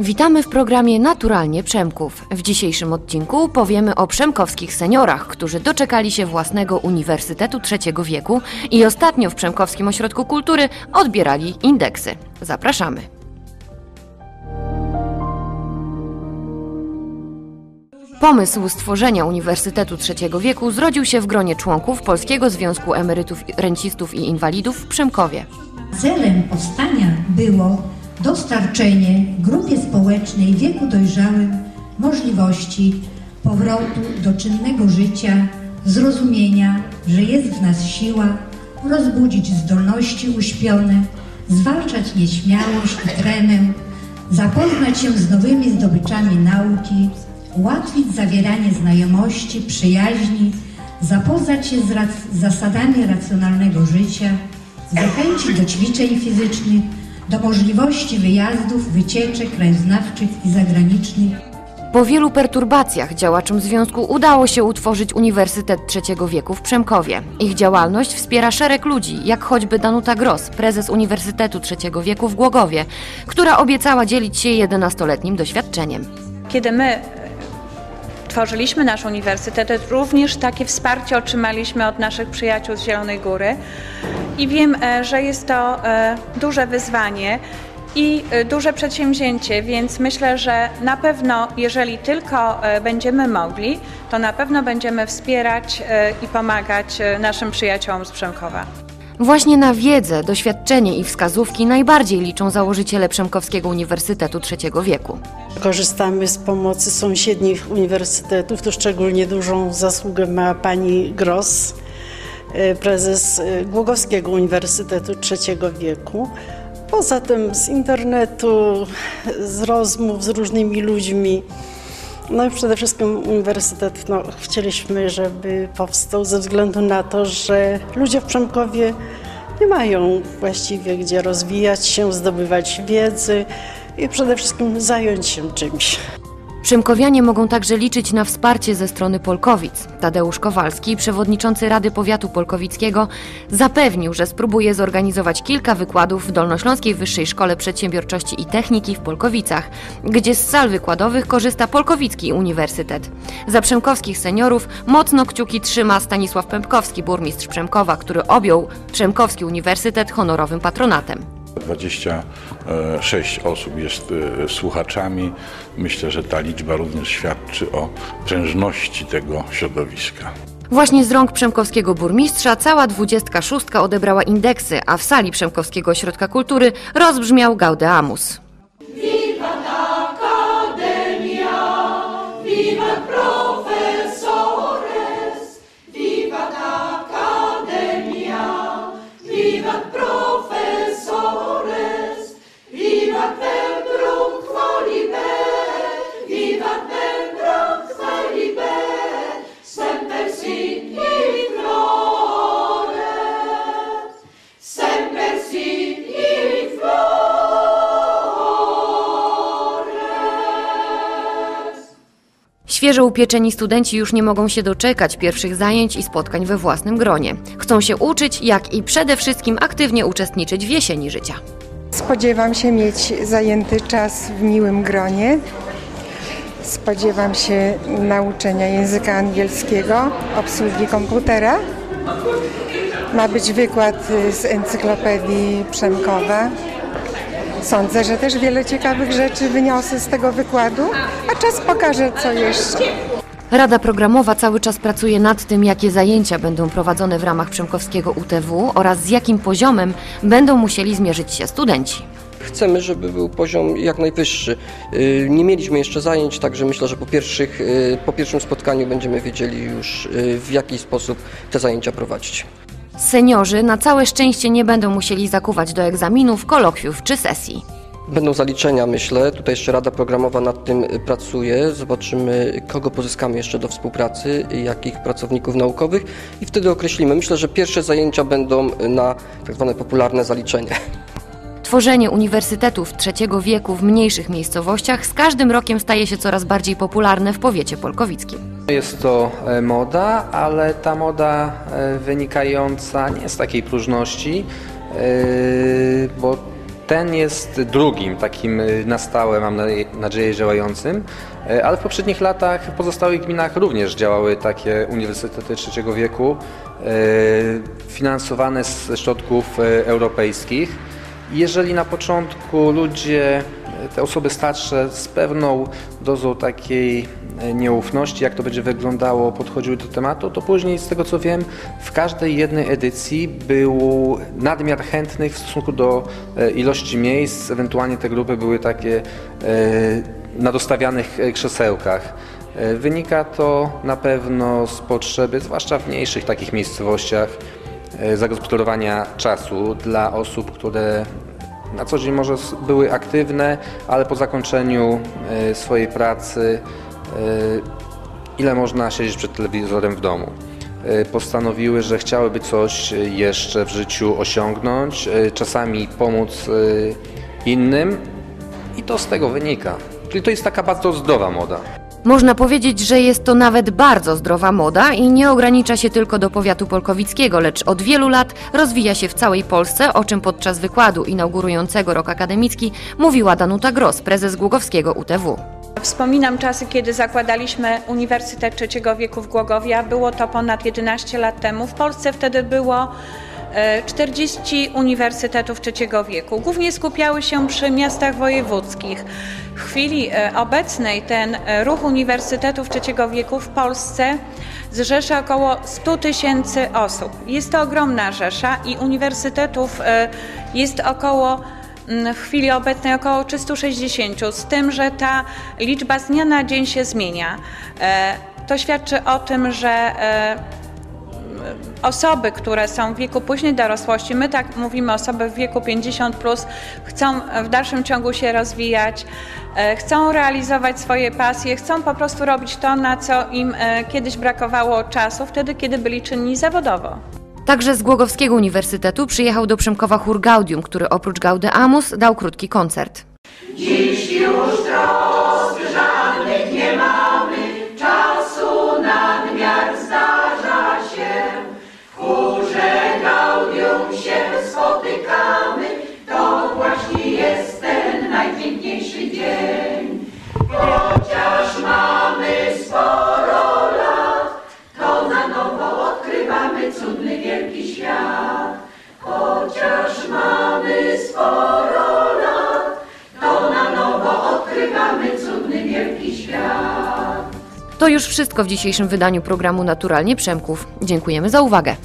Witamy w programie Naturalnie Przemków. W dzisiejszym odcinku powiemy o przemkowskich seniorach, którzy doczekali się własnego Uniwersytetu Trzeciego Wieku i ostatnio w Przemkowskim Ośrodku Kultury odbierali indeksy. Zapraszamy. Pomysł stworzenia Uniwersytetu Trzeciego Wieku zrodził się w gronie członków Polskiego Związku Emerytów, Rencistów i Inwalidów w Przemkowie. Celem powstania było dostarczenie grupie społecznej w wieku dojrzałym możliwości powrotu do czynnego życia, zrozumienia, że jest w nas siła, rozbudzić zdolności uśpione, zwalczać nieśmiałość i tremę, zapoznać się z nowymi zdobyczami nauki, ułatwić zawieranie znajomości, przyjaźni, zapoznać się z rac- zasadami racjonalnego życia, zachęcić do ćwiczeń fizycznych, do możliwości wyjazdów, wycieczek krajoznawczych i zagranicznych, Po wielu perturbacjach działaczom związku udało się utworzyć Uniwersytet Trzeciego Wieku w Przemkowie. Ich działalność wspiera szereg ludzi, jak choćby Danuta Gross, prezes Uniwersytetu Trzeciego Wieku w Głogowie, która obiecała dzielić się 11-letnim doświadczeniem. Kiedy my tworzyliśmy nasz uniwersytet, również takie wsparcie otrzymaliśmy od naszych przyjaciół z Zielonej Góry i wiem, e, że jest to e, duże wyzwanie i e, duże przedsięwzięcie, więc myślę, że na pewno, jeżeli tylko będziemy mogli, to na pewno będziemy wspierać i pomagać naszym przyjaciołom z Przemkowa. Właśnie na wiedzę, doświadczenie i wskazówki najbardziej liczą założyciele Przemkowskiego Uniwersytetu Trzeciego Wieku. Korzystamy z pomocy sąsiednich uniwersytetów. Tu szczególnie dużą zasługę ma pani Gross, e, prezes e, Głogowskiego Uniwersytetu Trzeciego Wieku. Poza tym z internetu, z rozmów z różnymi ludźmi. No i przede wszystkim uniwersytet, no, chcieliśmy, żeby powstał ze względu na to, że ludzie w Przemkowie nie mają właściwie gdzie rozwijać się, zdobywać wiedzy i przede wszystkim zająć się czymś. Przemkowianie mogą także liczyć na wsparcie ze strony Polkowic. Tadeusz Kowalski, przewodniczący Rady Powiatu Polkowickiego, zapewnił, że spróbuje zorganizować kilka wykładów w Dolnośląskiej Wyższej Szkole Przedsiębiorczości i Techniki w Polkowicach, gdzie z sal wykładowych korzysta Polkowicki Uniwersytet. Za przemkowskich seniorów mocno kciuki trzyma Stanisław Pępkowski, burmistrz Przemkowa, który objął Przemkowski Uniwersytet honorowym patronatem. 26 osób jest e, słuchaczami. Myślę, że ta liczba również świadczy o prężności tego środowiska. Właśnie z rąk przemkowskiego burmistrza cała 26 odebrała indeksy, a w sali Przemkowskiego Ośrodka Kultury rozbrzmiał Gaudeamus. Świeżo upieczeni studenci już nie mogą się doczekać pierwszych zajęć i spotkań we własnym gronie. Chcą się uczyć, jak i przede wszystkim aktywnie uczestniczyć w jesieni życia. Spodziewam się mieć zajęty czas w miłym gronie. Spodziewam się nauczenia języka angielskiego, obsługi komputera. Ma być wykład z encyklopedii Przemkowa. Sądzę, że też wiele ciekawych rzeczy wyniosę z tego wykładu, a czas pokaże, co jeszcze. Rada Programowa cały czas pracuje nad tym, jakie zajęcia będą prowadzone w ramach Przemkowskiego UTW oraz z jakim poziomem będą musieli zmierzyć się studenci. Chcemy, żeby był poziom jak najwyższy. Y, Nie mieliśmy jeszcze zajęć, także myślę, że po, pierwszych, y, po pierwszym spotkaniu będziemy wiedzieli już y, w jaki sposób te zajęcia prowadzić. Seniorzy na całe szczęście nie będą musieli zakuwać do egzaminów, kolokwiów czy sesji. Będą zaliczenia, myślę. Tutaj jeszcze Rada Programowa nad tym y, pracuje. Zobaczymy, kogo pozyskamy jeszcze do współpracy, y, jakich pracowników naukowych i wtedy określimy. Myślę, że pierwsze zajęcia będą na tak zwane popularne zaliczenie. Tworzenie uniwersytetów trzeciego wieku w mniejszych miejscowościach z każdym rokiem staje się coraz bardziej popularne w powiecie polkowickim. Jest to e, moda, ale ta moda e, wynikająca nie z takiej próżności, e, bo ten jest drugim takim na stałe, mam nadzieję, działającym, ale w poprzednich latach w pozostałych gminach również działały takie uniwersytety trzeciego wieku, finansowane z środków europejskich. Jeżeli na początku ludzie, te osoby starsze z pewną dozą takiej e, nieufności, jak to będzie wyglądało, podchodziły do tematu, to później z tego co wiem, w każdej jednej edycji był nadmiar chętnych w stosunku do e, ilości miejsc, ewentualnie te grupy były takie e, na dostawianych krzesełkach. Wynika to na pewno z potrzeby, zwłaszcza w mniejszych takich miejscowościach, zagospodarowania czasu dla osób, które na co dzień może były aktywne, ale po zakończeniu e, swojej pracy e, ile można siedzieć przed telewizorem w domu. E, Postanowiły, że chciałyby coś e, jeszcze w życiu osiągnąć, e, czasami pomóc e, innym i to z tego wynika. Czyli to jest taka bardzo zdrowa moda. Można powiedzieć, że jest to nawet bardzo zdrowa moda i nie ogranicza się tylko do powiatu polkowickiego, lecz od wielu lat rozwija się w całej Polsce, o czym podczas wykładu inaugurującego rok akademicki mówiła Danuta Gross, prezes Głogowskiego UTW. Wspominam czasy, kiedy zakładaliśmy Uniwersytet Trzeciego Wieku w Głogowie, a było to ponad 11 lat temu. W Polsce wtedy było 40 uniwersytetów trzeciego wieku. Głównie skupiały się przy miastach wojewódzkich. W chwili e, obecnej ten e, ruch uniwersytetów trzeciego wieku w Polsce zrzesza około 100 tysięcy osób. Jest to ogromna rzesza i uniwersytetów e, jest około Mm, w chwili obecnej około 360, z tym, że ta liczba z dnia na dzień się zmienia. E, To świadczy o tym, że e, osoby, które są w wieku późnej dorosłości, my tak mówimy osoby w wieku 50, plus, chcą w dalszym ciągu się rozwijać, e, chcą realizować swoje pasje, chcą po prostu robić to, na co im e, kiedyś brakowało czasu, wtedy, kiedy byli czynni zawodowo. Także z Głogowskiego Uniwersytetu przyjechał do Przemkowa chór Gaudium, który oprócz Gaudy Amus dał krótki koncert. To już wszystko w dzisiejszym wydaniu programu Naturalnie Przemków. Dziękujemy za uwagę.